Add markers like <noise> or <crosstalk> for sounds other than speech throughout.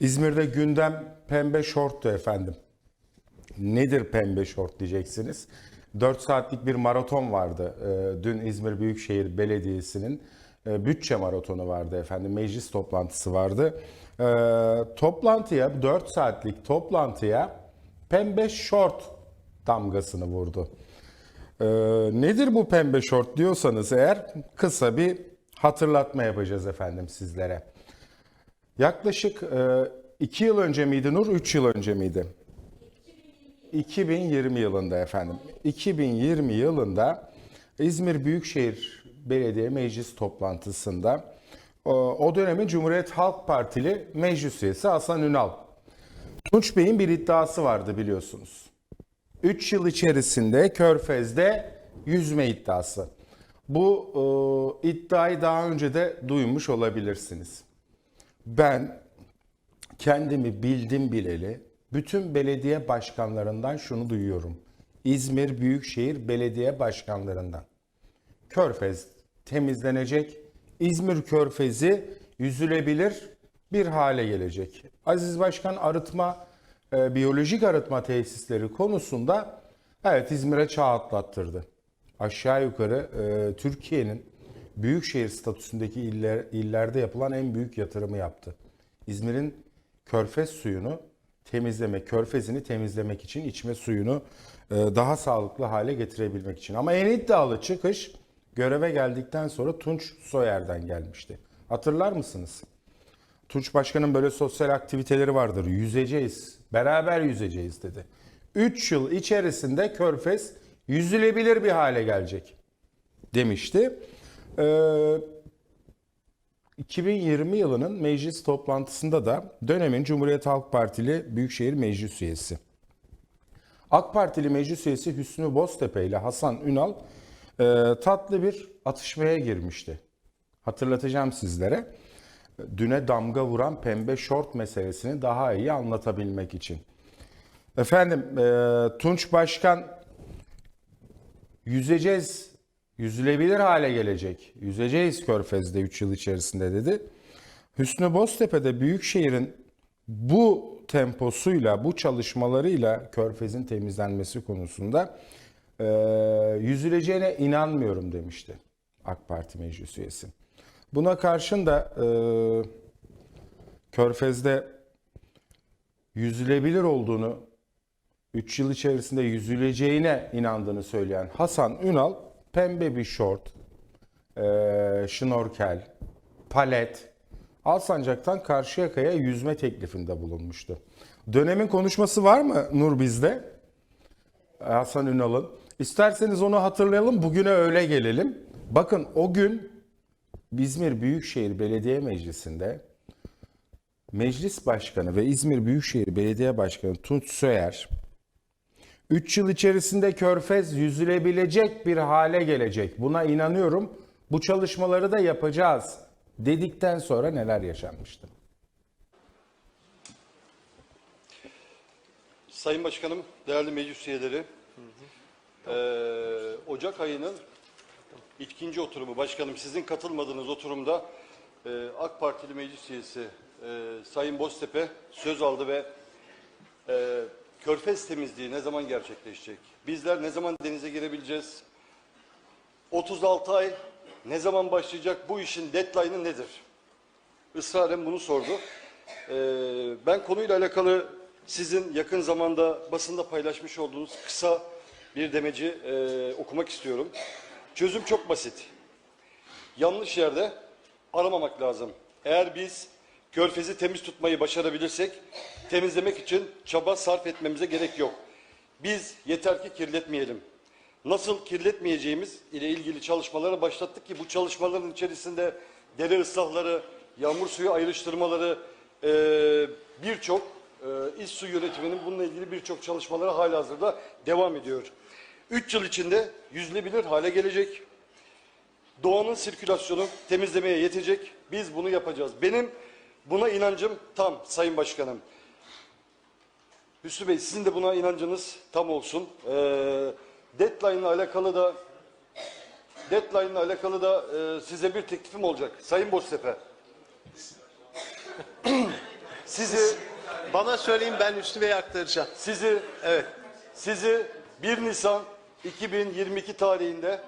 İzmir'de gündem pembe şorttu efendim. Nedir pembe şort diyeceksiniz. 4 saatlik bir maraton vardı. Ee, Dün İzmir Büyükşehir Belediyesi'nin e, bütçe maratonu vardı efendim. Meclis toplantısı vardı. Ee, Toplantıya 4 saatlik toplantıya pembe şort damgasını vurdu. Ee, nedir bu pembe şort diyorsanız eğer kısa bir hatırlatma yapacağız efendim sizlere. Yaklaşık 2 yıl önce miydi Nur, 3 yıl önce miydi? 2020 yılında efendim. 2020 yılında İzmir Büyükşehir Belediye Meclis toplantısında o, o dönemin Cumhuriyet Halk Partili meclis üyesi Hasan Ünal. Tunç Bey'in bir iddiası vardı biliyorsunuz. 3 yıl içerisinde Körfez'de yüzme iddiası. Bu e, iddiayı daha önce de duymuş olabilirsiniz. Ben kendimi bildim bileli bütün belediye başkanlarından şunu duyuyorum. İzmir Büyükşehir Belediye Başkanlarından. Körfez temizlenecek. İzmir Körfezi yüzülebilir bir hale gelecek. Aziz Başkan arıtma, e, biyolojik arıtma tesisleri konusunda evet İzmir'e çağ atlattırdı. Aşağı yukarı e, Türkiye'nin büyükşehir statüsündeki iller, illerde yapılan en büyük yatırımı yaptı. İzmir'in körfez suyunu temizlemek, körfezini temizlemek için içme suyunu e, daha sağlıklı hale getirebilmek için. Ama en iddialı çıkış göreve geldikten sonra Tunç Soyer'den gelmişti. Hatırlar mısınız? Tunç Başkan'ın böyle sosyal aktiviteleri vardır. Yüzeceğiz, beraber yüzeceğiz dedi. 3 yıl içerisinde Körfez yüzülebilir bir hale gelecek demişti. Ee, 2020 yılının meclis toplantısında da dönemin Cumhuriyet Halk Partili Büyükşehir Meclis Üyesi. AK Partili Meclis Üyesi Hüsnü Boztepe ile Hasan Ünal e, tatlı bir atışmaya girmişti. Hatırlatacağım sizlere. Düne damga vuran pembe şort meselesini daha iyi anlatabilmek için. Efendim e, Tunç Başkan yüzeceğiz, yüzülebilir hale gelecek. Yüzeceğiz Körfez'de 3 yıl içerisinde dedi. Hüsnü Boztepe'de Büyükşehir'in bu temposuyla, bu çalışmalarıyla Körfez'in temizlenmesi konusunda e, yüzüleceğine inanmıyorum demişti AK Parti meclis üyesi. Buna karşın da e, Körfez'de yüzülebilir olduğunu 3 yıl içerisinde yüzüleceğine inandığını söyleyen Hasan Ünal pembe bir şort, e, şnorkel, palet, Alsancak'tan Karşıyaka'ya yüzme teklifinde bulunmuştu. Dönemin konuşması var mı Nur bizde? Hasan Ünal'ın. İsterseniz onu hatırlayalım, bugüne öyle gelelim. Bakın o gün İzmir Büyükşehir Belediye Meclisi'nde Meclis Başkanı ve İzmir Büyükşehir Belediye Başkanı Tunç Söyer 3 yıl içerisinde Körfez yüzülebilecek bir hale gelecek. Buna inanıyorum. Bu çalışmaları da yapacağız dedikten sonra neler yaşanmıştı? Sayın Başkanım, değerli meclis üyeleri, eee, Ocak ayının ikinci oturumu, başkanım sizin katılmadığınız oturumda eee, AK Partili meclis üyesi eee, Sayın Boztepe söz aldı ve eee, körfez temizliği ne zaman gerçekleşecek? Bizler ne zaman denize girebileceğiz? 36 ay ne zaman başlayacak? Bu işin deadline'ı nedir? Israren bunu sordu. Ee, ben konuyla alakalı sizin yakın zamanda basında paylaşmış olduğunuz kısa bir demeci e, okumak istiyorum. Çözüm çok basit. Yanlış yerde aramamak lazım. Eğer biz körfezi temiz tutmayı başarabilirsek temizlemek için çaba sarf etmemize gerek yok. Biz yeter ki kirletmeyelim. Nasıl kirletmeyeceğimiz ile ilgili çalışmaları başlattık ki bu çalışmaların içerisinde dere ıslahları, yağmur suyu ayrıştırmaları, e, birçok e, iç su yönetiminin bununla ilgili birçok çalışmaları halihazırda devam ediyor. Üç yıl içinde yüzülebilir hale gelecek. Doğanın sirkülasyonu temizlemeye yetecek. Biz bunu yapacağız. Benim buna inancım tam Sayın Başkanım. Hüsnü Bey sizin de buna inancınız tam olsun. Ee, deadline ile alakalı da deadline ile alakalı da e, size bir teklifim olacak. Sayın Boztepe. <coughs> sizi Bana söyleyin ben Hüsnü Bey'e aktaracağım. sizi Evet. sizi 1 Nisan 2022 tarihinde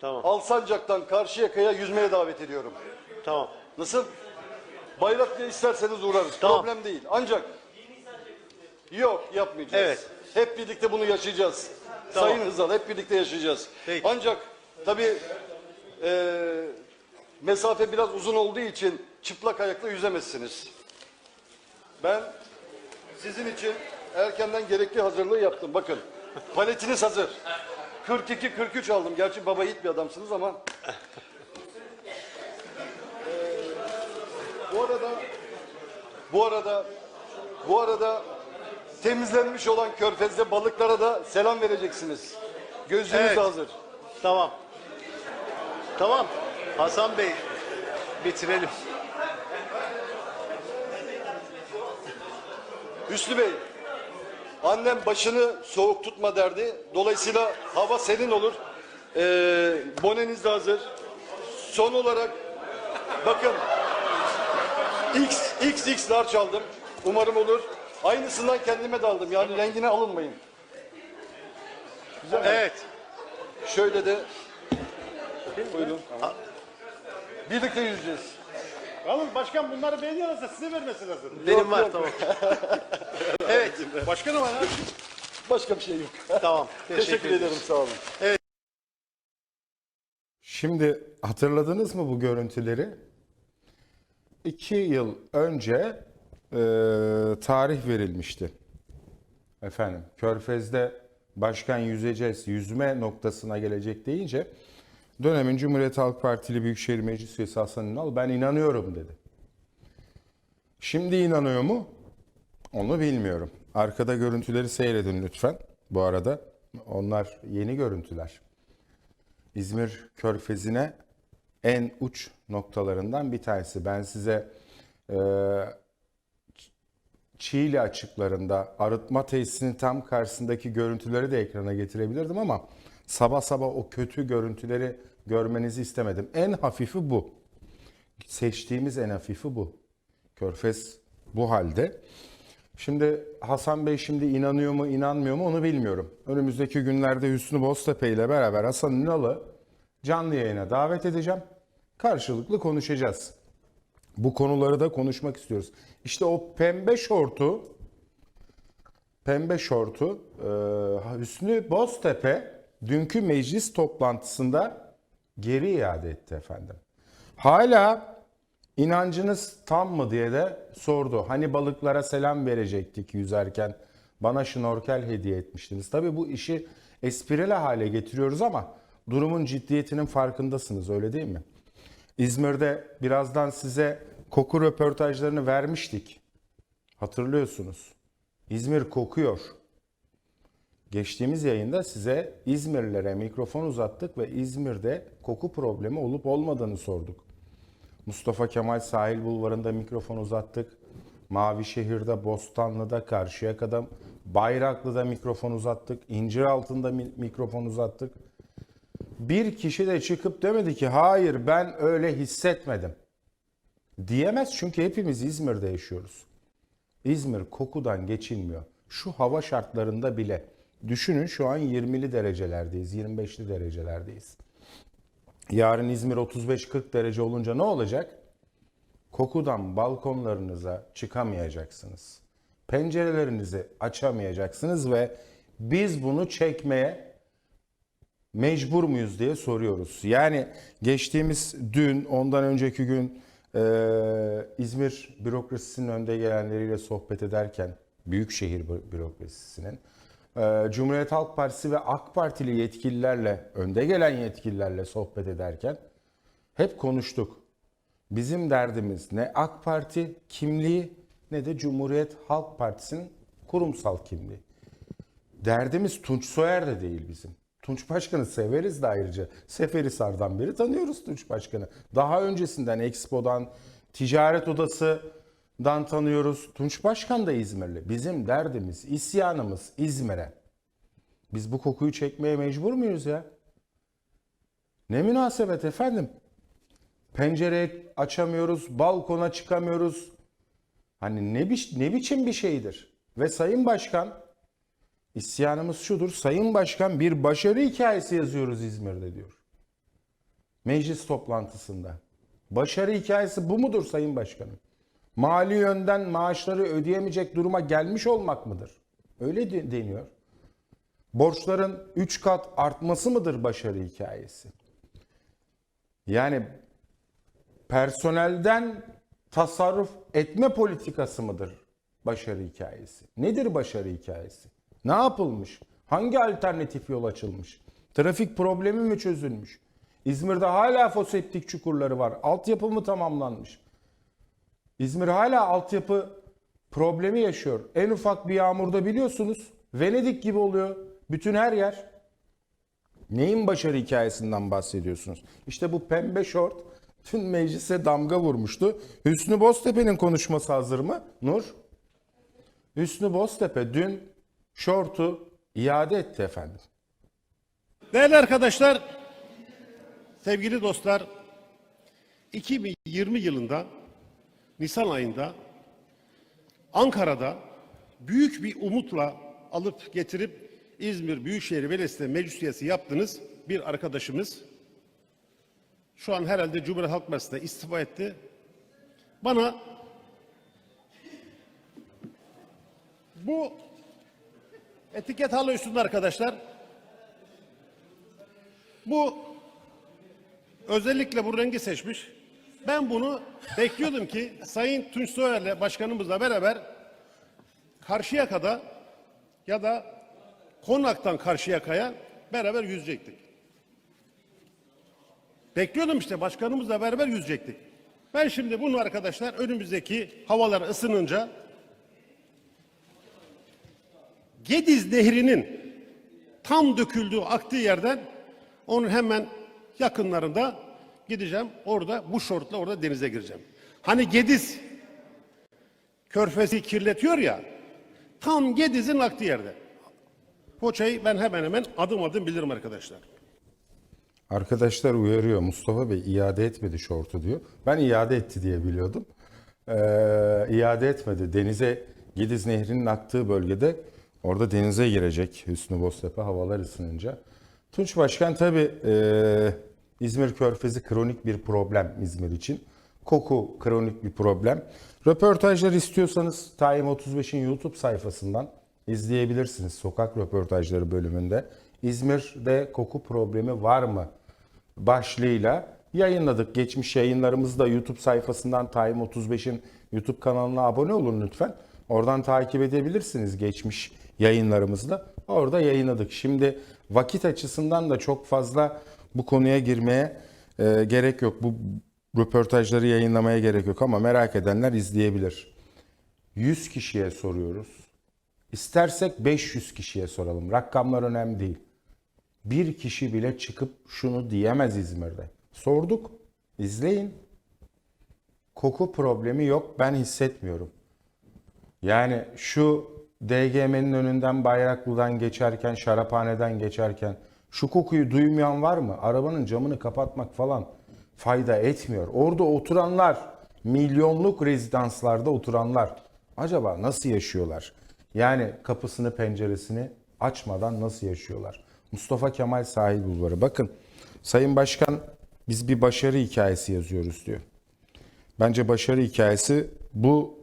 Tamam. Alsancak'tan Karşıyaka'ya yüzmeye davet ediyorum. Tamam. Nasıl? Bayraklı isterseniz uğrarız. Tamam. Problem değil. Ancak yok yapmayacağız. Evet. Hep birlikte bunu yaşayacağız. Tamam. Sayın Hızal hep birlikte yaşayacağız. Peki. Ancak tabii eee, mesafe biraz uzun olduğu için çıplak ayakla yüzemezsiniz. Ben sizin için erkenden gerekli hazırlığı yaptım. Bakın paletiniz hazır. 42-43 aldım. Gerçi baba yiğit bir adamsınız ama Bu arada bu arada bu arada temizlenmiş olan körfezde balıklara da selam vereceksiniz. Gözlüğünüz Evet. hazır. Tamam. Tamam. Hasan Bey bitirelim. Hüsnü Bey, annem başını soğuk tutma derdi. Dolayısıyla hava serin olur. Ee, boneniz de hazır. Son olarak bakın X, XX'lar çaldım. Umarım olur. Aynısından kendime de aldım. Yani rengine alınmayın. Evet. Şöyle de buyurun. Birlikte yüzeceğiz. Alın başkan bunları beğeniyorsa size vermesi lazım. Benim Yok, var yok. tamam. <laughs> evet. Başkanım ha. Başka bir şey yok. Tamam. <laughs> Teşekkür ederim. Sağ olun. Şimdi hatırladınız mı bu görüntüleri? İki yıl önce tarih verilmişti. Efendim, Körfez'de başkan yüzeceğiz, yüzme noktasına gelecek deyince dönemin Cumhuriyet Halk Partili Büyükşehir Meclis Üyesi Hasan Ünal ben inanıyorum dedi. Şimdi inanıyor mu? Onu bilmiyorum. Arkada görüntüleri seyredin lütfen. Bu arada onlar yeni görüntüler. İzmir Körfezi'ne en uç noktalarından bir tanesi. Ben size e, Çiğli açıklarında arıtma tesisinin tam karşısındaki görüntüleri de ekrana getirebilirdim ama sabah sabah o kötü görüntüleri görmenizi istemedim. En hafifi bu. Seçtiğimiz en hafifi bu. Körfez bu halde. Şimdi Hasan Bey şimdi inanıyor mu inanmıyor mu onu bilmiyorum. Önümüzdeki günlerde Hüsnü Boztepe ile beraber Hasan Ünal'ı canlı yayına davet edeceğim. Karşılıklı konuşacağız. Bu konuları da konuşmak istiyoruz. İşte o pembe şortu, pembe şortu e, Hüsnü Boztepe dünkü meclis toplantısında geri iade etti efendim. Hala inancınız tam mı diye de sordu. Hani balıklara selam verecektik yüzerken bana şnorkel hediye etmiştiniz. Tabii bu işi esprili hale getiriyoruz ama durumun ciddiyetinin farkındasınız öyle değil mi? İzmir'de birazdan size koku röportajlarını vermiştik. Hatırlıyorsunuz. İzmir kokuyor. Geçtiğimiz yayında size İzmirlilere mikrofon uzattık ve İzmir'de koku problemi olup olmadığını sorduk. Mustafa Kemal Sahil Bulvarı'nda mikrofon uzattık. Mavişehir'de, Bostanlı'da, Karşıyaka'da, Bayraklı'da mikrofon uzattık. İnciraltı'nda mi- mikrofon uzattık. Bir kişi de çıkıp demedi ki hayır ben öyle hissetmedim. Diyemez çünkü hepimiz İzmir'de yaşıyoruz. İzmir kokudan geçilmiyor. Şu hava şartlarında bile. Düşünün şu an 20'li derecelerdeyiz, 25'li derecelerdeyiz. Yarın İzmir 35-40 derece olunca ne olacak? Kokudan balkonlarınıza çıkamayacaksınız. Pencerelerinizi açamayacaksınız ve biz bunu çekmeye mecbur muyuz diye soruyoruz. Yani geçtiğimiz dün, ondan önceki gün eee, İzmir bürokrasisinin önde gelenleriyle sohbet ederken, Büyükşehir bü- bürokrasisinin, eee, Cumhuriyet Halk Partisi ve AK Partili yetkililerle, önde gelen yetkililerle sohbet ederken hep konuştuk. Bizim derdimiz ne AK Parti kimliği ne de Cumhuriyet Halk Partisi'nin kurumsal kimliği. Derdimiz Tunç Soyer de değil bizim. Tunç Başkan'ı severiz de ayrıca. Seferihisar'dan beri tanıyoruz Tunç Başkan'ı. Daha öncesinden Expo'dan, Ticaret Odası'dan tanıyoruz. Tunç Başkan da İzmirli. Bizim derdimiz, isyanımız İzmir'e. Biz bu kokuyu çekmeye mecbur muyuz ya? Ne münasebet efendim? Pencere açamıyoruz, balkona çıkamıyoruz. Hani ne, bi- ne biçim bir şeydir? Ve Sayın Başkan isyanımız şudur. Sayın Başkan bir başarı hikayesi yazıyoruz İzmir'de diyor. Meclis toplantısında. Başarı hikayesi bu mudur Sayın Başkanım? Mali yönden maaşları ödeyemeyecek duruma gelmiş olmak mıdır? Öyle de- deniyor. Borçların 3 kat artması mıdır başarı hikayesi? Yani personelden tasarruf etme politikası mıdır başarı hikayesi? Nedir başarı hikayesi? Ne yapılmış? Hangi alternatif yol açılmış? Trafik problemi mi çözülmüş? İzmir'de hala foseptik çukurları var. Altyapı mı tamamlanmış? İzmir hala altyapı problemi yaşıyor. En ufak bir yağmurda biliyorsunuz Venedik gibi oluyor. Bütün her yer. Neyin başarı hikayesinden bahsediyorsunuz? İşte bu pembe şort tüm meclise damga vurmuştu. Hüsnü Boztepe'nin konuşması hazır mı? Nur? Hüsnü Boztepe dün şortu iade etti efendim. Değerli arkadaşlar, sevgili dostlar, 2020 yılında Nisan ayında Ankara'da büyük bir umutla alıp getirip İzmir Büyükşehir Belediyesi meclis üyesi yaptınız bir arkadaşımız şu an herhalde Cumhuriyet Halk Partisi'nde istifa etti. Bana bu etiket halı üstünde arkadaşlar bu özellikle bu rengi seçmiş. Ben bunu bekliyordum ki Sayın Tunç Soyer'le başkanımızla beraber Karşıyaka'da ya da Konak'tan Karşıyaka'ya beraber yüzecektik. Bekliyordum işte başkanımızla beraber yüzecektik. Ben şimdi bunu arkadaşlar önümüzdeki havalar ısınınca Gediz Nehri'nin tam döküldüğü aktığı yerden onun hemen yakınlarında gideceğim. Orada bu şortla orada denize gireceğim. Hani Gediz körfezi kirletiyor ya tam Gediz'in aktığı yerde. Foça'yı ben hemen hemen adım adım bilirim arkadaşlar. Arkadaşlar uyarıyor. Mustafa Bey iade etmedi şortu diyor. Ben iade etti diye biliyordum. Ee, iade etmedi. Denize Gidiz Nehri'nin aktığı bölgede orada denize girecek Hüsnü Boztepe havalar ısınınca. Tunç Başkan tabii e, İzmir Körfezi kronik bir problem İzmir için. Koku kronik bir problem. Röportajlar istiyorsanız Tayyip 35'in YouTube sayfasından izleyebilirsiniz. Sokak röportajları bölümünde. İzmir'de koku problemi var mı? başlığıyla yayınladık. Geçmiş yayınlarımızı da YouTube sayfasından Tayyip 35'in YouTube kanalına abone olun lütfen. Oradan takip edebilirsiniz geçmiş yayınlarımızı da. Orada yayınladık. Şimdi vakit açısından da çok fazla bu konuya girmeye e, gerek yok. Bu röportajları yayınlamaya gerek yok ama merak edenler izleyebilir. 100 kişiye soruyoruz. İstersek 500 kişiye soralım. Rakamlar önemli değil bir kişi bile çıkıp şunu diyemez İzmir'de. Sorduk. İzleyin. Koku problemi yok. Ben hissetmiyorum. Yani şu DGM'nin önünden Bayraklı'dan geçerken, Şaraphane'den geçerken şu kokuyu duymayan var mı? Arabanın camını kapatmak falan fayda etmiyor. Orada oturanlar, milyonluk rezidanslarda oturanlar acaba nasıl yaşıyorlar? Yani kapısını, penceresini açmadan nasıl yaşıyorlar? Mustafa Kemal Sahil Bulvarı. Bakın Sayın Başkan biz bir başarı hikayesi yazıyoruz diyor. Bence başarı hikayesi bu değil.